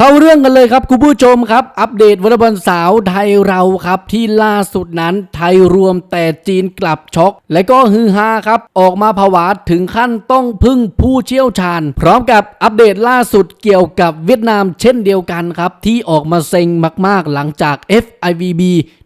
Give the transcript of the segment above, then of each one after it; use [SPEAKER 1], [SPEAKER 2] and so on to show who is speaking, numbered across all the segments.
[SPEAKER 1] เข้าเรื่องกันเลยครับคุณผู้ชมครับ อัปเดตวอลเลย์บอลสาวไทยเราครับ ที่ล่าสุดนั้นไทยรวมแต่จีนกลับช็อก และก็ฮือฮาครับ ออกมาผวาถึงขั้นต้องพึ่งผู้เชี่ยวชาญ พร้อมกับอัปเดตล่าสุดเกี่ยวกับเวียดนามเช่นเดียวกันครับ ที่ออกมาเซ็งมากๆหลังจาก FIVB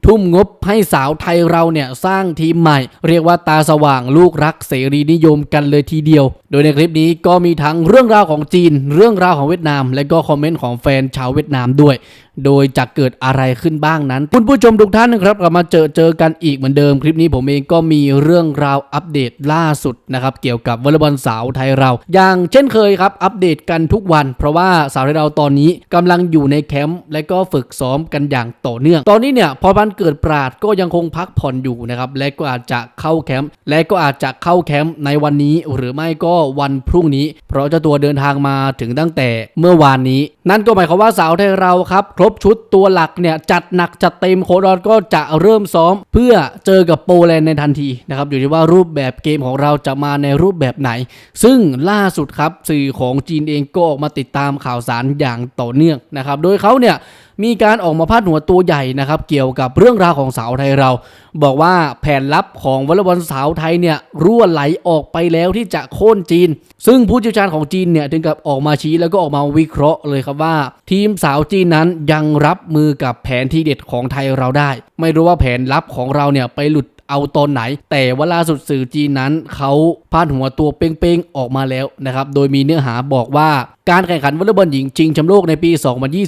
[SPEAKER 1] ทุ่มงบให้สาวไทยเราเนี่ยสร้างทีมใหม่ เรียกว่าตาสว่างลูกรักเสรีนิยมกันเลยทีเดียว โดยในคลิปนี้ก็มีทั้งเรื่องราวของจีน เรื่องราวของเวียดนาม และก็คอมเมนต์ของแฟนชาวเวียดนามด้วยโดยจะเกิดอะไรขึ้นบ้างนั้น คุณผู้ชมทุกท่านนะครับกลับมาเจอเจอกันอีกเหมือนเดิมคลิปนี้ผมเองก็มีเรื่องราวอัปเดตล่าสุดนะครับเกี่ยวกับวอลเลย์บอลสาวไทยเรา อย่างเช่นเคยครับอัปเดตกันทุกวัน เพราะว่าสาวไทยเราตอนนี้กำลังอยู่ในแคมป์และก็ฝึกซ้อมกันอย่างต่อเนื่อง ตอนนี้เนี่ยพอพันเกิดปราดก็ยังคงพักผ่อนอยู่นะครับและก็อาจจะเข้าแคมป์และก็อาจจะเข้าแคมป์ในวันนี้หรือไม่ก็วันพรุ่งนี้ เพราะเจ้าตัวเดินทางมาถึงตั้งแต่เมื่อวานนี้ นั่นก็หมายความว่าสาวไทยเราครับรบชุดตัวหลักเนี่ยจัดหนักจัดเต็มโคดอนก็จะเริ่มซ้อม เพื่อเจอกับโปแลนด์ในทันทีนะครับอยู่ที่ว่ารูปแบบเกมของเราจะมาในรูปแบบไหน ซึ่งล่าสุดครับสื่อของจีนเองก็ออกมาติดตามข่าวสารอย่างต่อเนื่องนะครับโดยเขาเนี่ยมีการออกมาพาดหัวตัวใหญ่นะครับ เกี่ยวกับเรื่องราวของสาวไทยเรา บอกว่าแผนลับของวอลเลย์บอลสาวไทยเนี่ยรั่วไหลออกไปแล้วที่จะโค่นจีน ซึ่งผู้เชี่ยวชาญของจีนเนี่ยถึงกับออกมาชี้แล้วก็ออกมาวิเคราะห์เลยครับว่า ทีมสาวจีนนั้นยังรับมือกับแผนที่เด็ดของไทยเราได้ ไม่รู้ว่าแผนลับของเราเนี่ยไปหลุดเอาตอนไหน แต่ว่าล่าสุดสื่อจีนนั้นเขาพาดหัวตัวเป้งๆออกมาแล้วนะครับ โดยมีเนื้อหาบอกว่าการแข่งขันวอลเลย์บอลหญิงชิงแชมป์โลกในปี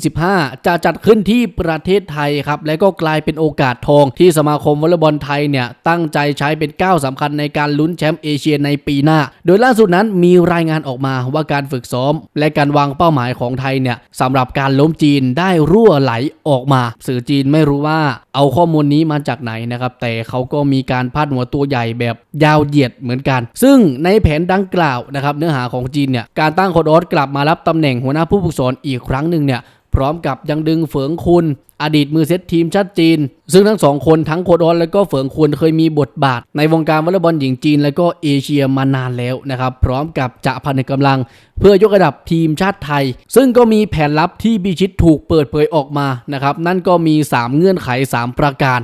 [SPEAKER 1] 2025 จะจัดขึ้นที่ประเทศไทยครับ และก็กลายเป็นโอกาสทองที่สมาคมวอลเลย์บอลไทยเนี่ยตั้งใจใช้เป็นก้าวสำคัญในการลุ้นแชมป์เอเชียในปีหน้า โดยล่าสุดนั้นมีรายงานออกมาว่าการฝึกซ้อม และการวางเป้าหมายของไทยเนี่ยสำหรับการล้มจีนได้รั่วไหลออกมา สื่อจีนไม่รู้ว่าเอาข้อมูลนี้มาจากไหนนะครับ แต่เขาก็มีการพาดหัวตัวใหญ่แบบยาวเหยียดเหมือนกัน ซึ่งในแผนดังกล่าวนะครับเนื้อหาของจีนเนี่ยการตั้งโคดออสกลับมารับตำแหน่งหัวหน้าผู้ฝึกสอนอีกครั้งหนึ่งเนี่ยพร้อมกับยังดึงเฟิงคุณอดีตมือเซตทีมชาติจีน ซึ่งทั้งสองคนทั้งโคดออนและก็เฟิงคุณเคยมีบทบาท ในวงการวอลเลย์บอลหญิงจีน และก็เอเชียมานานแล้วนะครับ พร้อมกับจะพันกำลัง เพื่อยกระดับทีมชาติไทย ซึ่งก็มีแผนลับที่บิชิตถูกเปิดเผยออกมานะครับนั่นก็มี 3 เงื่อนไข 3 ประการ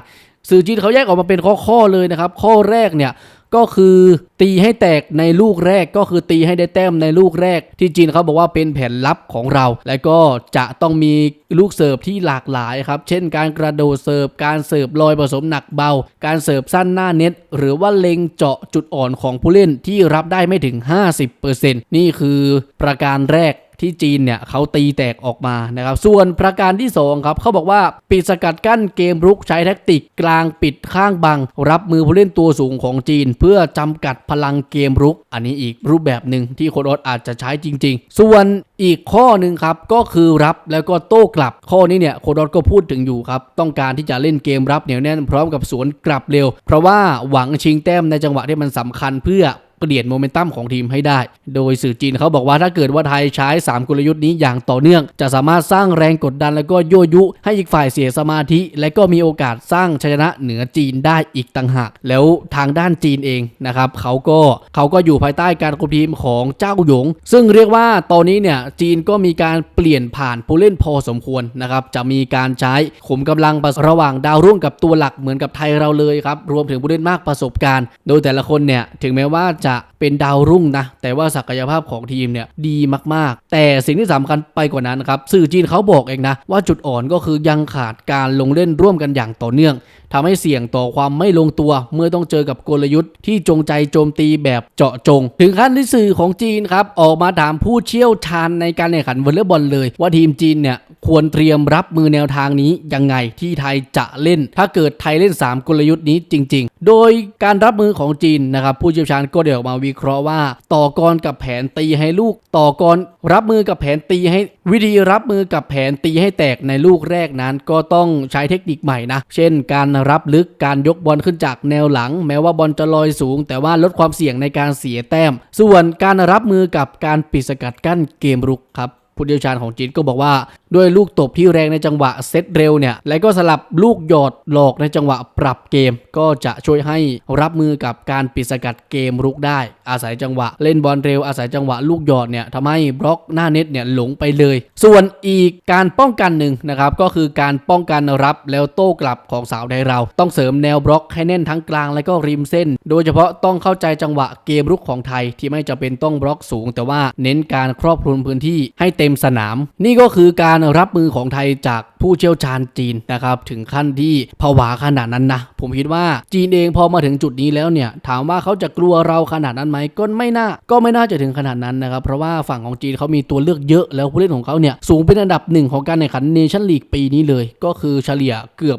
[SPEAKER 1] สื่อจีนเขาแยกออกมาเป็นข้อๆเลยนะครับ ข้อแรกเนี่ย ก็คือตีให้แตกในลูกแรกก็คือตีให้ได้แต้มในลูกแรก ที่จีนเขาบอกว่าเป็นแผนลับของเรา และก็จะต้องมีลูกเสิร์ฟที่หลากหลายครับ เช่นการกระโดดเสิร์ฟการเสิร์ฟลอยผสมหนักเบา การเสิร์ฟสั้นหน้าเน็ต หรือว่าเล็งเจาะจุดอ่อนของผู้เล่นที่รับได้ไม่ถึง 50%นี่คือประการแรก ที่จีนเนี่ยเขาตีแตกออกมานะครับ ส่วนประการที่2ครับเขาบอกว่าปิดสกัดกั้นเกมรุกใช้แท็กติกกลางปิดข้างบัง รับมือผู้เล่นตัวสูงของจีน เพื่อจำกัดพลังเกมรุก อันนี้อีกรูปแบบหนึ่งที่โค้ดออสอาจจะใช้จริง ๆ ส่วนอีกข้อหนึ่งครับก็คือรับแล้วก็โต้กลับ ข้อนี้เนี่ยโค้ดอสก็พูดถึงอยู่ครับต้องการที่จะเล่นเกมรับเหนียวแน่นพร้อมกับสวนกลับเร็ว เพราะว่าหวังชิงแต้มในจังหวะที่มันสำคัญเพื่อ เปลี่ยนโมเมนตัมของทีมให้ได้ โดยสื่อจีนเขาบอกว่าถ้าเกิดว่าไทยใช้ 3 กลยุทธ์นี้อย่างต่อเนื่อง จะสามารถสร้างแรงกดดันแล้วก็ยั่วยุ ให้อีกฝ่ายเสียสมาธิ และก็มีโอกาสสร้างชัยชนะเหนือจีนได้อีกต่างหาก แล้วทางด้านจีนเองนะครับเขาก็เขาก็อยู่ภายใต้การคุมทีมของเจ้าหยง ซึ่งเรียกว่าตอนนี้เนี่ยจีนก็มีการเปลี่ยนผ่านผู้เล่นพอสมควรนะครับจะมีการใช้ขุมกำลังระหว่างดาวรุ่งกับตัวหลักเหมือนกับไทยเราเลยครับรวมถึงผู้เล่นมากประสบการณ์ โดยแต่ละคนเนี่ยถึงแม้ว่าจะเป็นดาวรุ่งนะ แต่ว่าศักยภาพของทีมเนี่ยดีมากๆ แต่สิ่งที่สำคัญไปกว่านั้นครับ สื่อจีนเขาบอกเองนะ ว่าจุดอ่อนก็คือยังขาดการลงเล่นร่วมกันอย่างต่อเนื่องทำให้เสี่ยงต่อความไม่ลงตัว เมื่อต้องเจอกับกลยุทธ์ที่จงใจโจมตีแบบเจาะจง ถึงขั้นที่สื่อของจีนครับออกมาถามผู้เชี่ยวชาญในการแข่งขันวอลเลย์บอลเลย ว่าทีมจีนเนี่ย ควรเตรียมรับมือแนวทางนี้ยังไงที่ไทยจะเล่น ถ้าเกิดไทยเล่น 3 กลยุทธ์นี้จริง ๆ โดยการรับมือของจีนนะครับผู้เชี่ยวชาญก็เดี๋ยวออกมาวิเคราะห์ว่า ต่อกรกับแผนตีให้ลูก ต่อกรรับมือกับแผนตีให้วิธีรับมือกับแผนตีให้แตกในลูกแรกนั้น ก็ต้องใช้เทคนิคใหม่นะเช่น การรับลึกการยกบอลขึ้นจากแนวหลัง แม้ว่าบอลจะลอยสูง แต่ว่าลดความเสี่ยงในการเสียแต้ม ส่วนการรับมือกับการปิดสกัดกั้นเกมรุกครับ ผู้เชี่ยวชาญของจีนก็บอกว่า ด้วยลูกตบที่แรงในจังหวะเซตเร็วเนี่ย และก็สลับลูกหยอดหลอกในจังหวะปรับเกม ก็จะช่วยให้รับมือกับการปิดสกัดเกมรุกได้ อาศัยจังหวะเล่นบอลเร็วอาศัยจังหวะลูกหยอดเนี่ยทำให้บล็อกหน้าเน็ตเนี่ยหลงไปเลย ส่วนอีกการป้องกันหนึ่งนะครับก็คือการป้องกันรับแล้วโต้กลับของสาวไทยเรา ต้องเสริมแนวบล็อกให้แน่นทั้งกลางและก็ริมเส้น โดยเฉพาะต้องเข้าใจจังหวะเกมรุกของไทยที่ไม่จำเป็นต้องบล็อกสูง แต่ว่าเน้นการครอบคลุมพื้นที่ให้เต็มสนาม นี่ก็คือการรับมือของไทยจากผู้เชี่ยวชาญจีนนะครับถึงขั้นที่ผวาขนาดนั้นนะ ผมคิดว่าจีนเองพอมาถึงจุดนี้แล้วเนี่ยถามว่าเขาจะกลัวเราขนาดนั้นไหมก็ไม่น่า ก็ไม่น่าจะถึงขนาดนั้นนะครับเพราะว่าฝั่งของจีนเขามีตัวเลือกเยอะแล้วผู้เล่นของเขาเนี่ยสูงเป็นอันดับหนึ่งของการแข่งขันเนชั่นลีกปีนี้เลย ก็คือเฉลี่ยเกือบ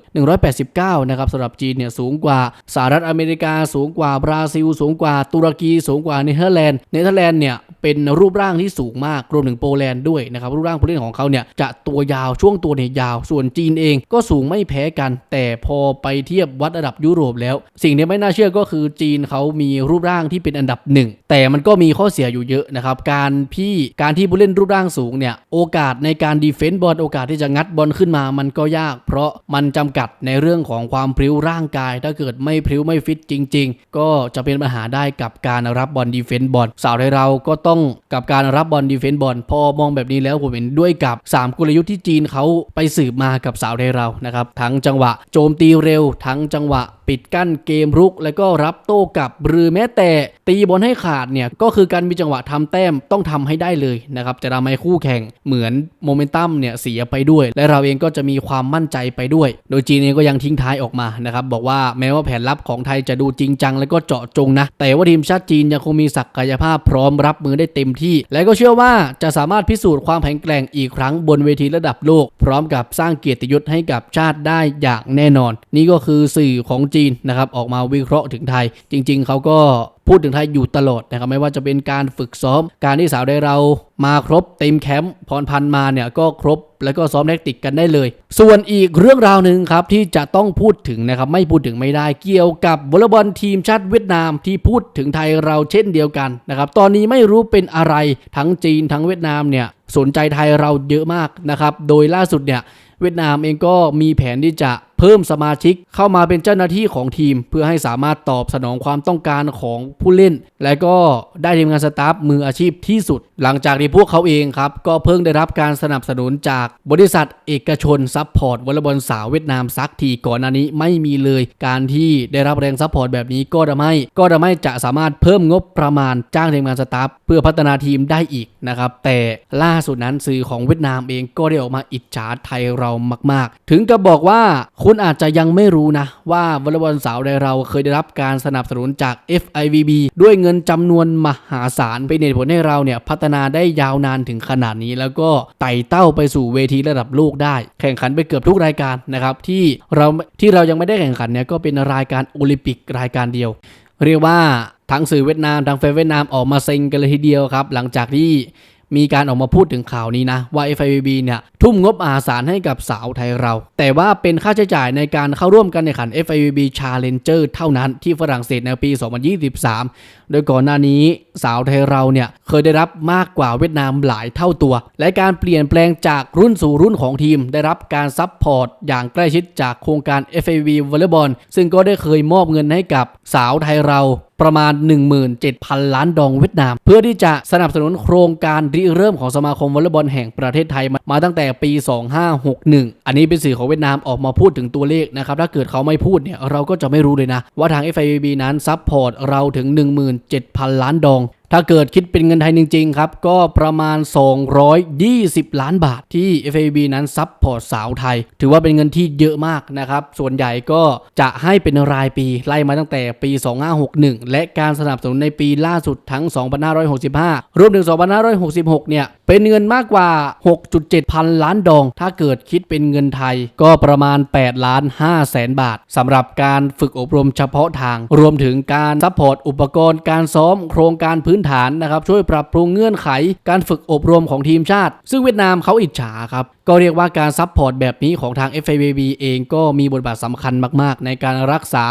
[SPEAKER 1] 189 นะครับสำหรับจีนเนี่ยสูงกว่าสหรัฐอเมริกาสูงกว่าบราซิล สูงกว่าตุรกีสูงกว่าเนเธอร์แลนด์เนเธอร์แลนด์เนี่ยเป็นรูปร่างที่สูงมากรวมถึงโปแลนด์ด้วยนะครับรูปร่างผู้เล่นของเขาเนี่ยจะตัวยาวช่วงตัวเนี่ยยาว ส่วนจีนเองก็สูงไม่แพ้กัน แต่พอไปเทียบวัดระดับยุโรปแล้ว สิ่งที่ไม่น่าเชื่อก็คือจีนเขามีรูปร่างที่เป็นอันดับหนึ่งแต่มันก็มีข้อเสียอยู่เยอะนะครับการพี่การที่ผู้เล่นรูปร่างสูงเนี่ยโอกาสในการดีเฟนต์บอลโอกาสที่จะงัดบอลขึ้นมา มันก็ยาก เพราะมันจำกัดในเรื่องของความพริ้วร่างกาย ถ้าเกิดไม่พริ้วไม่ฟิตจริง ๆ ก็จะเป็นปัญหาได้กับการรับบอลดีเฟนต์บอลสาวไทยเราก็ต้องกับการรับบอลดีเฟนต์บอลพอมองแบบแบบนี้แล้วผมเห็นด้วยกับ 3 กลยุทธ์ที่จีนเขาไปสืบมากับสาวไทยเรานะครับทั้งจังหวะโจมตีเร็ว ทั้งจังหวะ ปิดกั้นเกมรุก แล้วก็รับโต้กลับ หรือแม้แต่ตีบอลให้ขาดเนี่ยก็คือการมีจังหวะทำแต้มต้องทำให้ได้เลยนะครับจะทำให้คู่แข่งเหมือนโมเมนตัมเนี่ยเสียไปด้วย และเราเองก็จะมีความมั่นใจไปด้วย โดยจีนเองก็ยังทิ้งท้ายออกมานะครับบอกว่าแม้ว่าแผนลับของไทยจะดูจริงจัง แล้วก็เจาะจงนะ แต่ว่าทีมชาติจีนยังคงมีศักยภาพพร้อมรับมือได้เต็มที่ และก็เชื่อว่าจะสามารถพิสูจน์ความแข็งแกร่งอีกครั้งบนเวทีระดับโลก พร้อมกับสร้างเกียรติยศให้กับชาติได้อย่างแน่นอน นี่ก็คือสื่อของจีนนะครับออกมาวิเคราะห์ถึงไทย จริง ๆเขาก็พูดถึงไทยอยู่ตลอดนะครับไม่ว่าจะเป็นการฝึกซ้อม การที่สาวได้เรามาครบเต็มแคมป์พรพันมาเนี่ยก็ครบแล้วก็ซ้อมแทคติกกันได้เลย ส่วนอีกเรื่องราวหนึ่งครับที่จะต้องพูดถึงนะครับไม่พูดถึงไม่ได้เกี่ยวกับวอลเลย์บอลทีมชาติเวียดนามที่พูดถึงไทยเราเช่นเดียวกันนะครับตอนนี้ไม่รู้เป็นอะไรทั้งจีนทั้งเวียดนามเนี่ยสนใจไทยเราเยอะมากนะครับโดยล่าสุดเนี่ยเวียดนามเองก็มีแผนที่จะ เพิ่มสมาชิกเข้ามาเป็นเจ้าหน้าที่ของทีม เพื่อให้สามารถตอบสนองความต้องการของผู้เล่น และก็ได้ทีมงานสตาฟมืออาชีพที่สุด หลังจากที่พวกเขาเองครับก็เพิ่งได้รับการสนับสนุนจากบริษัทเอกชนซัพพอร์ตวอลเลย์บอลสาวเวียดนามซักทีก่อนหน้านี้ไม่มีเลย การที่ได้รับแรงซัพพอร์ตแบบนี้ก็ทำให้ก็ทำให้จะสามารถเพิ่มงบประมาณจ้างทีมงานสตาฟเพื่อพัฒนาทีมได้อีกนะครับแต่ล่าสุดนั้นสื่อของเวียดนามเองก็ได้ออกมาอิจฉาไทยเรามาก ๆ ถึงกับบอกว่าคุณอาจจะยังไม่รู้นะ ว่าวอลเลย์บอลสาวในเราเคยได้รับการสนับสนุนจาก FIVB ด้วยเงินจำนวนมหาศาลเป็นเหตุผลให้เราเนี่ยพัฒนาได้ยาวนานถึงขนาดนี้ แล้วก็ไต่เต้าไปสู่เวทีระดับโลกได้ แข่งขันไปเกือบทุกรายการนะครับที่เราที่เรายังไม่ได้แข่งขันเนี่ยก็เป็นรายการโอลิมปิกรายการเดียว เรียกว่าทั้งสื่อเวียดนามทั้งแฟนเวียดนามออกมาเซ็งกันเลยทีเดียวครับ หลังจากที่ มีการออกมาพูดถึงข่าวนี้นะว่า FIVB เนี่ยทุ่มงบมหาศาลให้กับสาวไทยเรา แต่ว่าเป็นค่าใช้จ่ายในการเข้าร่วมกันในขัน FIVB Challenger เท่านั้นที่ฝรั่งเศสในปี 2023 โดยก่อนหน้านี้สาวไทยเราเนี่ยเคยได้รับมากกว่าเวียดนามหลายเท่าตัว และการเปลี่ยนแปลงจากรุ่นสู่รุ่นของทีม ได้รับการซัพพอร์ตอย่างใกล้ชิดจากโครงการ FIVB Volleyball ซึ่งก็ได้เคยมอบเงินให้กับสาวไทยเรา ประมาณ 17,000 ล้านดองเวียดนาม เพื่อที่จะสนับสนุนโครงการริเริ่มของสมาคมวอลเลย์บอลแห่งประเทศไทยมาตั้งแต่ปี 2561 อันนี้เป็นสื่อของเวียดนามออกมาพูดถึงตัวเลขนะครับถ้าเกิดเขาไม่พูดเนี่ยเราก็จะไม่รู้เลยนะ ว่าทาง FIVB นั้นซัพพอร์ตเราถึง 17,000 ล้านดอง ถ้าเกิดคิดเป็นเงินไทยจริงๆครับ ก็ประมาณ 220 ล้านบาทที่ FAB นั้นซับพอร์ตสาวไทย ถือว่าเป็นเงินที่เยอะมากนะครับ ส่วนใหญ่ก็จะให้เป็นรายปีไล่มาตั้งแต่ปี 2561 และการสนับสนุนในปีล่าสุดทั้ง 2565 รวมถึง 2566 เนี่ย เป็นเงินมากกว่า 6.7 พันล้านดอง ถ้าเกิดคิดเป็นเงินไทยก็ประมาณ 8 ล้าน5แสนบาทสำหรับการฝึกอบรมเฉพาะทาง รวมถึงการซัพพอร์ตอุปกรณ์การซ้อมโครงการพื้นฐานนะครับช่วยปรับปรุงเงื่อนไข การฝึกอบรมของทีมชาติ ซึ่งเวียดนามเขาอิจฉาครับก็เรียกว่าการซัพพอร์ตแบบนี้ของทาง FIVB เองก็มีบทบาทสำคัญมาก ๆ ในการรักษา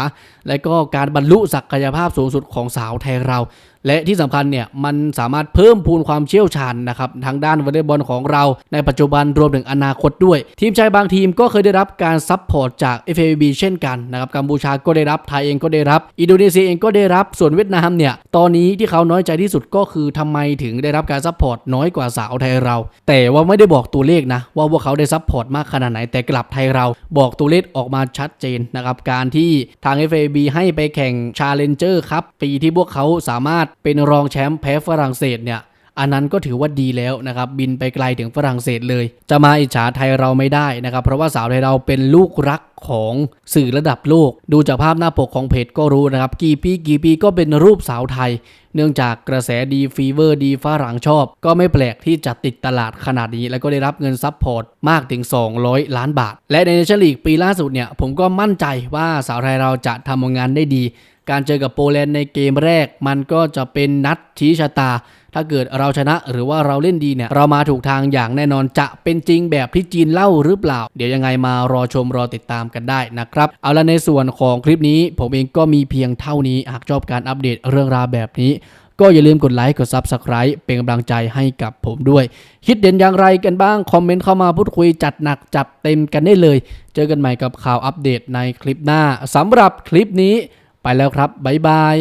[SPEAKER 1] และก็การบรรลุศักยภาพสูงสุดของสาวไทยเรา และที่สำคัญเนี่ยมันสามารถเพิ่มพูนความเชี่ยวชาญนะครับทางด้านวอลเลย์บอลของเราในปัจจุบันรวมถึงอนาคตด้วย ทีมชายบางทีมก็เคยได้รับการซัพพอร์ตจาก FAB เช่นกันนะครับกัมพูชาก็ได้รับไทยเองก็ได้รับ อินโดนีเซียเองก็ได้รับส่วนเวียดนามเนี่ยตอนนี้ที่เขาน้อยใจที่สุดก็คือทำไมถึงได้รับการซัพพอร์ตน้อยกว่าสาวไทยเรา แต่ว่าไม่ได้บอกตัวเลขนะว่าพวกเขาได้ซัพพอร์ตมากขนาดไหนแต่กลับไทยเรา บอกตัวเลขออกมาชัดเจนนะครับการที่ทาง FAB ให้ไปแข่ง Challenger ครับปีที่พวกเขาสามารถเป็นรองแชมป์แพ้ฝรั่งเศสเนี่ยอันนั้นก็ถือว่าดีแล้วนะครับ บินไปไกลถึงฝรั่งเศสเลย จะมาอิจฉาไทยเราไม่ได้นะครับ เพราะว่าสาวไทยเราเป็นลูกรักของสื่อระดับโลก ดูจากภาพหน้าปกของเพจก็รู้นะครับ กี่ปีกี่ปีก็เป็นรูปสาวไทย เนื่องจากกระแสดีฟีเวอร์ดีฝรั่งชอบ ก็ไม่แปลกที่จะติดตลาดขนาดนี้ แล้วก็ได้รับเงินซัพพอร์ตมากถึง 200 ล้านบาท และในเนชั่นลีกปีล่าสุดเนี่ยผมก็มั่นใจว่าสาวไทยเราจะทำงานได้ดี การเจอกับโปแลนด์ในเกมแรก มันก็จะเป็นนัดชี้ชะตา ถ้าเกิดเราชนะหรือว่าเราเล่นดีเนี่ย เรามาถูกทางอย่างแน่นอนจะเป็นจริงแบบที่จีนเล่าหรือเปล่า เดี๋ยวยังไงมารอชมรอติดตามกันได้นะครับ เอาละในส่วนของคลิปนี้ ผมเองก็มีเพียงเท่านี้หากชอบการอัปเดตเรื่องราวแบบนี้ก็อย่าลืมกดไลค์กด Subscribe เป็นกำลังใจให้กับผมด้วย คิดเด่นอย่างไรกันบ้าง คอมเมนต์เข้ามาพูดคุยจัดหนักจัดเต็มกันได้เลย เจอกันใหม่กับข่าวอัปเดตในคลิปหน้าสำหรับคลิปนี้ ไปแล้วครับ บ๊ายบาย